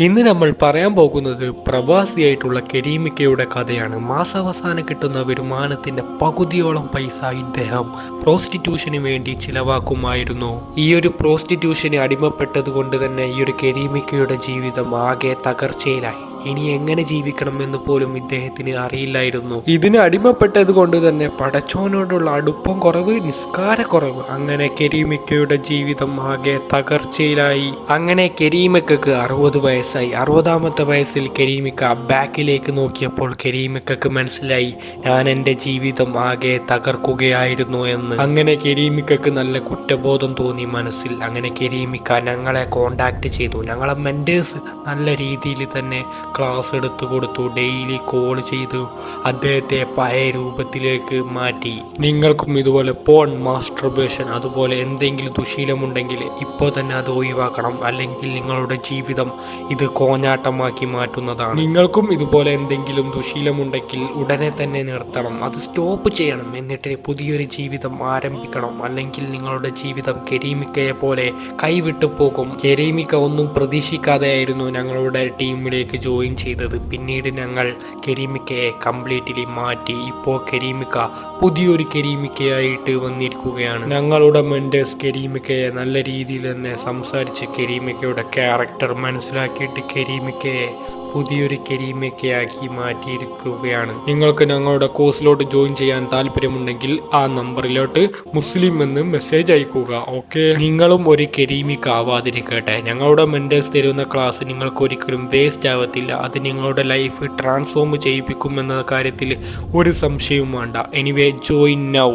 ഇന്ന് നമ്മൾ പറയാൻ പോകുന്നത് പ്രവാസിയായിട്ടുള്ള കരീമിക്കയുടെ കഥയാണ്. മാസാവസാനം കിട്ടുന്ന വരുമാനത്തിന്റെ പകുതിയോളം പൈസ ഇദ്ദേഹം പ്രോസ്റ്റിറ്റ്യൂഷന് വേണ്ടി ചിലവാക്കുമായിരുന്നു. ഈ ഒരു പ്രോസ്റ്റിറ്റ്യൂഷന് അടിമപ്പെട്ടത് കൊണ്ട് തന്നെ ഈ ഒരു കരീമിക്കയുടെ ജീവിതം ആകെ തകർച്ചയിലായി. ഇനി എങ്ങനെ ജീവിക്കണം എന്ന് പോലും ഇദ്ദേഹത്തിന് അറിയില്ലായിരുന്നു. ഇതിന് അടിമപ്പെട്ടത് കൊണ്ട് തന്നെ പടച്ചോനോടുള്ള അടുപ്പം കുറവ് നിസ്കാര കുറവ്. അങ്ങനെ കരീമിക്കയുടെ ജീവിതം ആകെ തകർച്ചയിലായി. അങ്ങനെ കരീമിക്കക്ക് അറുപത് വയസ്സായി. അറുപതാമത്തെ വയസ്സിൽ കരീമിക്ക ബാക്കിലേക്ക് നോക്കിയപ്പോൾ കരീമിക്കക്ക് മനസ്സിലായി ഞാൻ എന്റെ ജീവിതം ആകെ തകർക്കുകയായിരുന്നു എന്ന്. അങ്ങനെ കരീമിക്കക്ക് നല്ല കുറ്റബോധം തോന്നി മനസ്സിൽ. അങ്ങനെ കരീമിക്ക ഞങ്ങളെ കോണ്ടാക്ട് ചെയ്തു. ഞങ്ങളെ മെന്റേഴ്സ് നല്ല രീതിയിൽ തന്നെ ക്ലാസ് എടുത്തു കൊടുത്തു ഡെയിലി കോൾ ചെയ്തു അദ്ദേഹത്തെ പഴയ രൂപത്തിലേക്ക് മാറ്റി. നിങ്ങൾക്കും ഇതുപോലെ പോൺ മാസ്റ്റർബേഷൻ അതുപോലെ എന്തെങ്കിലും ദുശീലമുണ്ടെങ്കിൽ ഇപ്പോൾ തന്നെ അത് ഒഴിവാക്കണം. അല്ലെങ്കിൽ നിങ്ങളുടെ ജീവിതം ഇത് കോഞ്ഞാട്ടമാക്കി മാറ്റുന്നതാണ്. നിങ്ങൾക്കും ഇതുപോലെ എന്തെങ്കിലും ദുശീലമുണ്ടെങ്കിൽ ഉടനെ തന്നെ നിർത്തണം. അത് സ്റ്റോപ്പ് ചെയ്യണം. എന്നിട്ട് പുതിയൊരു ജീവിതം ആരംഭിക്കണം. അല്ലെങ്കിൽ നിങ്ങളുടെ ജീവിതം കെരീമിക്കയെ പോലെ കൈവിട്ടു പോകും. കെരീമിക്ക ഒന്നും പ്രതീക്ഷിക്കാതെയായിരുന്നു ഞങ്ങളുടെ ടീമിലേക്ക് ജോയിൻ ചെയ്തത്. പിന്നീട് ഞങ്ങൾ കരീമിക്കയെ കംപ്ലീറ്റ്ലി മാറ്റി. ഇപ്പോൾ കരീമിക്ക പുതിയൊരു കരീമിക്കയായിട്ട് വന്നിരിക്കുകയാണ്. ഞങ്ങളുടെ മെന്റേഴ്സ് കരീമിക്കയെ നല്ല രീതിയിൽ തന്നെ സംസാരിച്ച് കരീമിക്കയുടെ ക്യാരക്ടർ മനസ്സിലാക്കിയിട്ട് കെരീമിക്കയെ പുതിയൊരു കെരീമയ്ക്കയാക്കി മാറ്റിയിരിക്കുകയാണ്. നിങ്ങൾക്ക് ഞങ്ങളുടെ കോഴ്സിലോട്ട് ജോയിൻ ചെയ്യാൻ താല്പര്യമുണ്ടെങ്കിൽ ആ നമ്പറിലോട്ട് മുസ്ലിം എന്ന് മെസ്സേജ് അയക്കുക ഓക്കെ? നിങ്ങളും ഒരു കരീമിക്ക് ആവാതിരിക്കട്ടെ. ഞങ്ങളുടെ മെന്റേഴ്സ് തരുന്ന ക്ലാസ് നിങ്ങൾക്ക് ഒരിക്കലും വേസ്റ്റ് ആവത്തില്ല. അത് നിങ്ങളുടെ ലൈഫ് ട്രാൻസ്ഫോം ചെയ്യിപ്പിക്കും എന്ന കാര്യത്തിൽ ഒരു സംശയവും വേണ്ട. Anyway join now